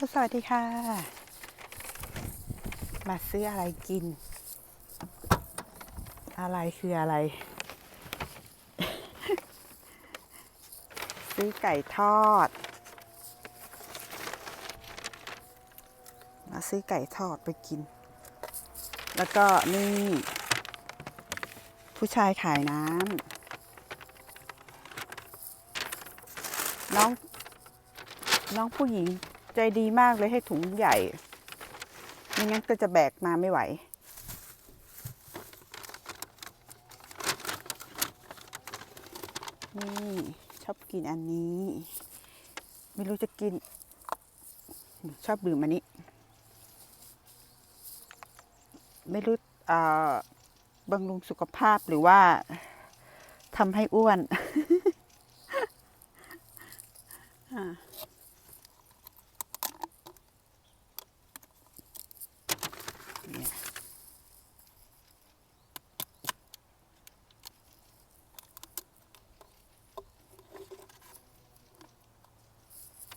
สวัสดีค่ะ มาซื้ออะไรกิน อะไรคืออะไร ซื้อไก่ทอด มาซื้อไก่ทอดไปกิน แล้วก็นี่ ผู้ชายขายน้ำน้องน้องผู้หญิง ใจดีมากเลยให้ถุงใหญ่ไม่งั้นก็จะแบกมาไม่ไหว นี่ชอบกินอันนี้ ไม่รู้จะกิน ชอบดื่มอันนี้ ไม่รู้เออบำรุงสุขภาพหรือว่าทำให้อ้วน อ่า เนี่ย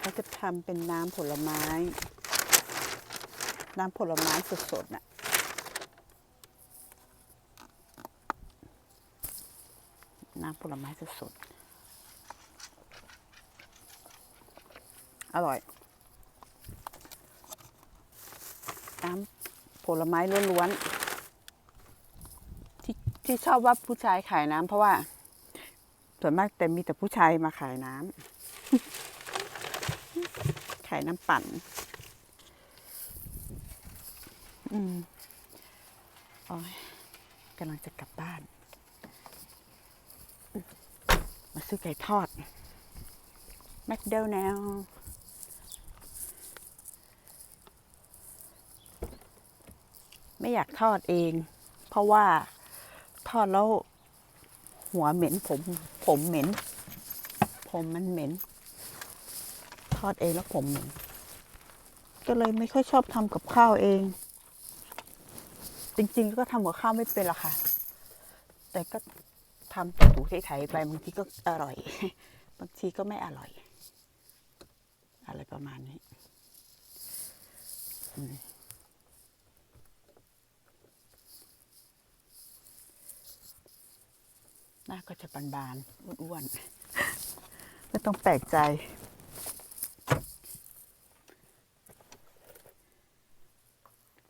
เขา จะทำเป็นน้ำผลไม้ น้ำผลไม้สดๆน่ะน้ำผลไม้สดๆอร่อย น้ำผลไม้ล้วนๆที่ที่ชอบว่าผู้ชายขายน้ำเพราะว่า ส่วนมากแต่มีแต่ผู้ชายมาขายน้ำ ขายน้ำปั่น อืมอ้ยกำลังจะกลับบ้าน มาซื้อไก่ทอดแมคโดนัลไม่อยากทอดเอง เพราะว่าทอดแล้วหัวเหม็นผม ผมเหม็น ผมมันเหม็น ทอดเองแล้วผมเหม็นก็เลยไม่ค่อยชอบทำกับข้าวเอง จริง ๆ ก็ทำกับข้าวไม่เป็นหรอกค่ะ แต่ก็ทำถูไถๆไปบางทีก็อร่อย บางทีก็ไม่อร่อย อะไรประมาณนี้หน้าก็จะบานๆอ้วนๆไม่ต้องแปลกใจ เพ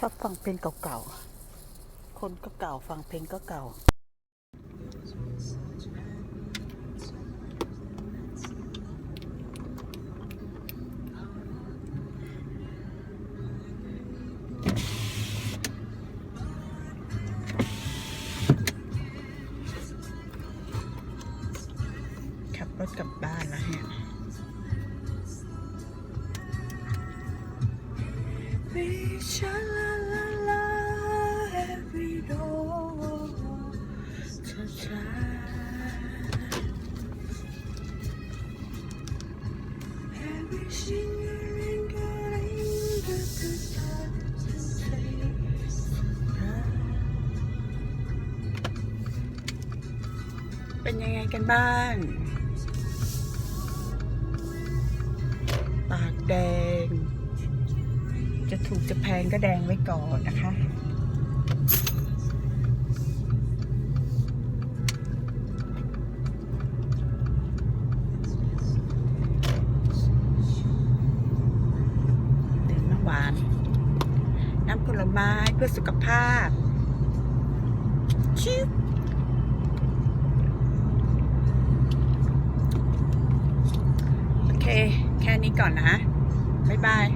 ชอบฟังเพลงเก่าๆ คนก็เก่าฟังเพลงก็เก่า ขับรถกลับบ้านแล้วเนี่ย Wish la la เป็นยังไงกันบ้างปากแดง จะถูกจะแพงก็แดงไว้ก่อนนะคะ ดื่มน้ำหวาน น้ำผล ไม้เพื่อสุขภาพชิบโอเค แค่นี้ก่อนนะ บ๊ายบาย